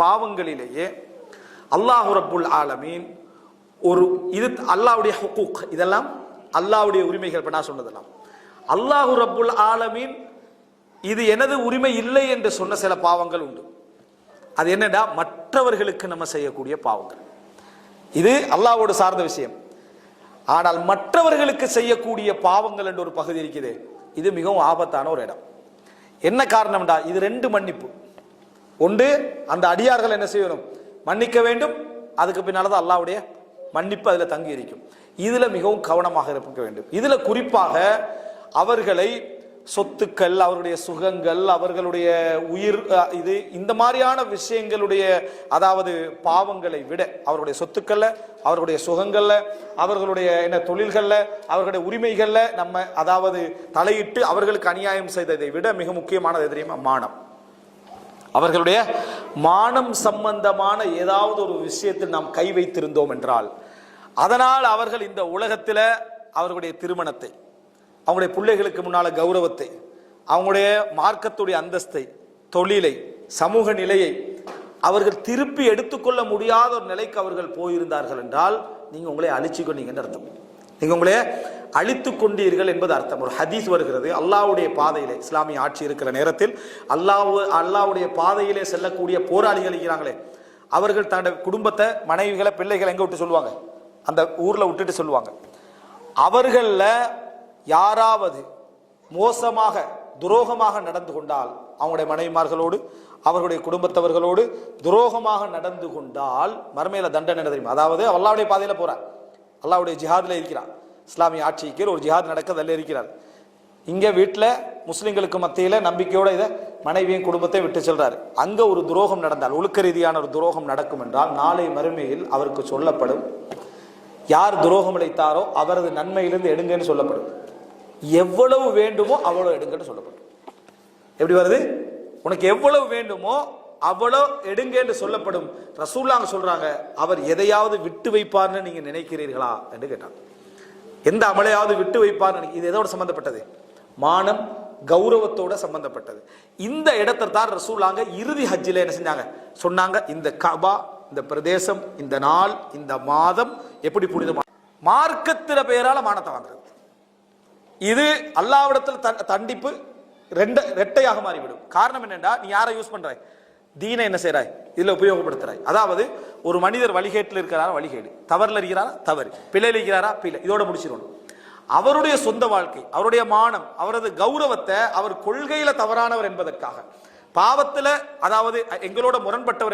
பாவங்களிலேயே அல்லாஹு ரப்புல் ஆலமீன் ஒரு இது அல்லாவுடைய ஹுக்கூக். இதெல்லாம் அல்லாஹ்வுடைய உரிமைகள் இப்போ நான் சொன்னதெல்லாம். அல்லாஹு ரப்புல் ஆலமீன் இது எனது உரிமை இல்லை என்று சொன்ன சில பாவங்கள் உண்டு. அது என்னடா? மற்றவர்களுக்கு நம்ம செய்யக்கூடிய பாவங்கள். இது அல்லாவோடு சார்ந்த விஷயம். ஆனால் மற்றவர்களுக்கு செய்யக்கூடிய பாவங்கள் என்ற ஒரு பகுதி இருக்குது இது மிகவும் ஆபத்தான ஒரு இடம். என்ன காரணம்டா? இது ரெண்டு மன்னிப்பு. ஒன்று அந்த அடியார்கள் என்ன செய்யணும்? மன்னிக்க வேண்டும். அதுக்கு பின்னால் தான் அல்லாவுடைய மன்னிப்பு அதில் தங்கி இருக்கும் இதில் மிகவும் கவனமாக இருக்க வேண்டும். இதில் குறிப்பாக அவர்களை சொத்துக்கள் அவருடைய சுகங்கள் அவர்களுடைய உயிர் இது இந்த மாதிரியான விஷயங்களுடைய அதாவது பாவங்களை விட அவருடைய சொத்துக்களில் அவர்களுடைய சுகங்களில் அவர்களுடைய என்ன தொழில்களில் அவர்களுடைய உரிமைகளில் நம்ம அதாவது தலையிட்டு அவர்களுக்கு அநியாயம் செய்ததை விட மிக முக்கியமானது எது தெரியுமா? மானம். அவர்களுடைய மானம் சம்பந்தமான ஏதாவது ஒரு விஷயத்தில் நாம் கை வைத்திருந்தோம் என்றால் அதனால் அவர்கள் இந்த உலகத்தில் அவர்களுடைய திருமணத்தை அவங்களுடைய பிள்ளைகளுக்கு முன்னால கௌரவத்தை அவங்களுடைய மார்க்கத்துடைய அந்தஸ்தை தொழிலை சமூக நிலையை அவர்கள் திருப்பி எடுத்துக்கொள்ள முடியாத ஒரு நிலைக்கு அவர்கள் போயிருந்தார்கள் என்றால் நீங்கள் உங்களை அழிச்சுக்கொண்டீங்கன்னு அர்த்தம். நீங்கள் உங்களே அழித்து கொண்டீர்கள் என்பது அர்த்தம். ஒரு ஹதீஸ் வருகிறது அல்லாவுடைய பாதையிலே இஸ்லாமிய ஆட்சி இருக்கிற நேரத்தில் அல்லாஹ் அல்லாவுடைய பாதையிலே செல்லக்கூடிய போராளிகள் இருக்கிறாங்களே அவர்கள் தன்னுடைய குடும்பத்தை மனைவிகளை பிள்ளைகளை எங்கே விட்டு சொல்லுவாங்க? அந்த ஊரில் விட்டுட்டு சொல்லுவாங்க. அவர்களில் யாராவது மோசமாக துரோகமாக நடந்து கொண்டால் அவங்களுடைய மனைவிமார்களோடு அவர்களுடைய குடும்பத்தவர்களோடு துரோகமாக நடந்து கொண்டால் மறுமையில் தண்டனை தெரியும்? அதாவது அல்லாவுடைய பாதையில் போகிறார் அல்லாவுடைய ஜிஹாதில் இருக்கிறார் இஸ்லாமிய ஆட்சிக்கு ஒரு ஜிஹாத் நடக்க அதில் இருக்கிறார். இங்கே வீட்டில் முஸ்லீம்களுக்கு மத்தியில் நம்பிக்கையோட இதை மனைவியும் குடும்பத்தை விட்டு செல்றாரு. அங்கே ஒரு துரோகம் நடந்தால் ஒழுக்க ரீதியான ஒரு துரோகம் நடக்கும் என்றால் நாளை மறுமையில் அவருக்கு சொல்லப்படும். யார் துரோகம் இழைத்தாரோ அவரது நன்மையிலிருந்து எடுங்கன்னு சொல்லப்படும். எவ்வளவு வேண்டுமோ அவ்வளவு எடுங்கன்னு சொல்லப்படும். எப்படி வருது? உனக்கு எவ்வளவு வேண்டுமோ அவ்வளோ எடுங்க என்று சொல்லப்படும் ரசூல்லாங்க சொல்றாங்க அவர் எதையாவது விட்டு வைப்பார்னு நீங்க நினைக்கிறீர்களா? என்று கேட்டாங்க எந்த அமலையாவது விட்டு வைப்பார் இது எதோட சம்பந்தப்பட்டது? மானம் கௌரவத்தோட சம்பந்தப்பட்டது. இந்த இடத்தை தான் ரசூலாங்க இறுதி ஹஜ்ஜில் என்ன செஞ்சாங்க? சொன்னாங்க இந்த கபா இந்த பிரதேசம் இந்த நாள் இந்த மாதம் எப்படி புனிதமா மார்க்கத்தில் பெயரால மானத்தை வாங்குறது. இது அல்லாவிடத்தில் த- தண்டிப்பு ரெண்டு ரெட்டையாக மாறிவிடும். காரணம் என்னென்னா நீ யாரை யூஸ் பண்ற? தீனை என்ன செய்கிறாய் இதில் உபயோகப்படுத்துறாய். அதாவது ஒரு மனிதர் வழிகேட்டில் இருக்கிறாரா? வழிகேடு. தவறுல இருக்கிறாரா? தவறு. பிழையில் இருக்கிறாரா? பிழை. இதோட முடிச்சிடணும் அவருடைய சொந்த வாழ்க்கை அவருடைய மானம் அவரது கௌரவத்தை அவர் கொள்கையில தவறானவர் என்பதற்காக பாவத்தில் அதாவது எங்களோட முரண்பட்டவர்